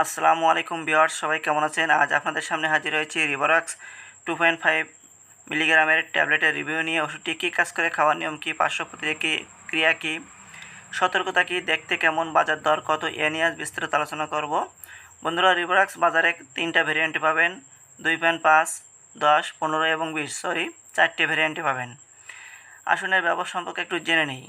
আসসালামু আলাইকুম বিয়ার্স সবাই কেমন আছেন? আজ আপনাদের সামনে হাজির হয়েছি রিভারাক্স টু পয়েন্ট ফাইভ মিলিগ্রামের ট্যাবলেটের রিভিউ নিয়ে। ওষুধটি কী কাজ করে, খাওয়ার নিয়ম কী, পার্শ্ব প্রতিক্রিয়া কী সতর্কতা কী, দেখতে কেমন, বাজার দর কত, এ নিয়ে বিস্তারিত আলোচনা করব। বন্ধুরা রিভারাক্স বাজারে তিনটা ভেরিয়েন্টে পাবেন, দুই পয়েন্ট পাঁচ, দশ, পনেরো এবং বিশ সরি চারটে ভেরিয়েন্টে পাবেন। আসনের ব্যবহার সম্পর্কে একটু জেনে নিই।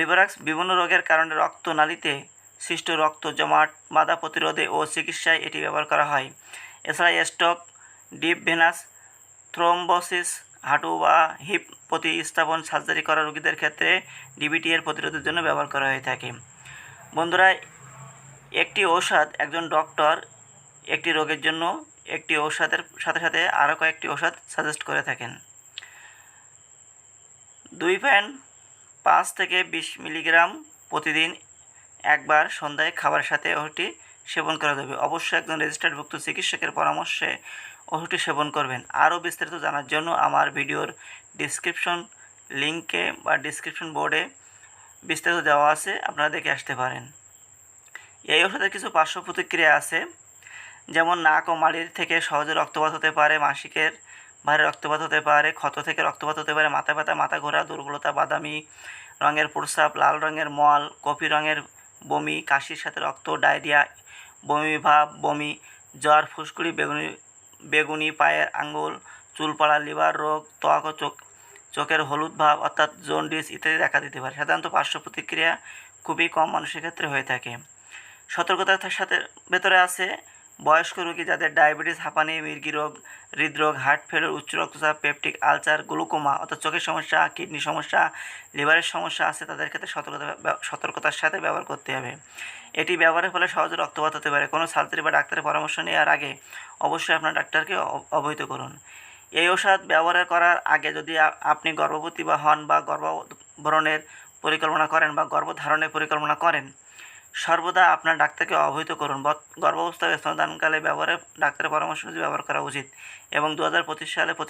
রিভারাক্স বিভিন্ন রোগের কারণে রক্তনালীতে সৃষ্ট রক্ত জমাট, বাধা প্রতিরোধে ও চিকিৎসায় এটি ব্যবহার করা হয়। এছাড়া স্ট্রোক, ডিপ ভেনাস, থ্রোম্বোসিস, হাঁটু বা হিপ প্রতিস্থাপন, সার্জারি করা রোগীদের ক্ষেত্রে ডিবিটি এর প্রতিরোধের জন্য ব্যবহার করা হয়ে থাকে। বন্ধুরা, একটি ঔষধ, একজন ডক্টর একটি রোগের জন্য একটি ঔষধের সাথে সাথে আরও কয়েকটি ঔষধ সাজেস্ট করে থাকেন। দুই প্যান পাঁচ থেকে বিশ মিলিগ্রাম প্রতিদিন একবার সন্ধ্যায় খাবারের সাথে ওষুধটি সেবন করা যাবে। অবশ্যই একজন রেজিস্টার্ডভুক্ত চিকিৎসকের পরামর্শে ওষুধটি সেবন করবেন। আরও বিস্তারিত জানার জন্য আমার ভিডিওর ডিসক্রিপশন লিঙ্কে বা ডিসক্রিপশন বোর্ডে বিস্তারিত দেওয়া আছে, আপনারা দেখে আসতে পারেন। এই ওষুধের কিছু পার্শ্ব প্রতিক্রিয়া আছে, যেমন নাক ও মাড়ির থেকে সহজে রক্তপাত হতে পারে, মাসিকের ভারে রক্তপাত হতে পারে, ক্ষত থেকে রক্তপাত হতে পারে, মাথা ব্যথা, মাথা ঘোরা, দুর্বলতা, বাদামি রঙের প্রস্রাব, লাল রঙের মল কফি রঙের বমি, কাশির সাথে রক্ত, ডায়রিয়া, বমি ভাব বমি, জ্বর, ফুসকুড়ি, বেগুনি বেগুনি, পায়ের আঙ্গুল, চুলপাড়া, লিভার রোগ, ত্বক ও চোখ, চোখের হলুদ ভাব, অর্থাৎ জন্ডিস ইত্যাদি দেখা দিতে পারে। সাধারণত পার্শ্ব প্রতিক্রিয়া খুবই কম মানুষের ক্ষেত্রে হয়ে থাকে। সতর্কতার সাথে ভেতরে আছে বয়স্ক রোগী যাদের ডায়াবেটিস, হাঁপানি, মির্গি রোগ, হৃদরোগ, হার্ট ফেলের, উচ্চ রক্তচাপ, পেপটিক আলসার, গ্লুকোমা অর্থাৎ চোখের সমস্যা, কিডনি সমস্যা, লিভারের সমস্যা আছে, তাদের ক্ষেত্রে সতর্কতা সতর্কতার সাথে ব্যবহার করতে হবে। এটি ব্যবহারের ফলে সহজে রক্তপাত হতে পারে। কোনো সার্জারি বা ডাক্তারের পরামর্শ নেওয়ার আগে অবশ্যই আপনার ডাক্তারকে অবহিত করুন। এই ঔষধ ব্যবহার করার আগে যদি আপনি গর্ভবতী বা হন বা গর্ভধারণের পরিকল্পনা করেন বা গর্ভধারণের পরিকল্পনা করেন সর্বদা আপনার ডাক্তারকে অবহিত করুন। গর্ভাবস্থায় স্তনদানকালে ব্যবহারে ডাক্তারের পরামর্শ অনুযায়ী ব্যবহার করা উচিত এবং দু হাজার পঁচিশ সালে প্রতি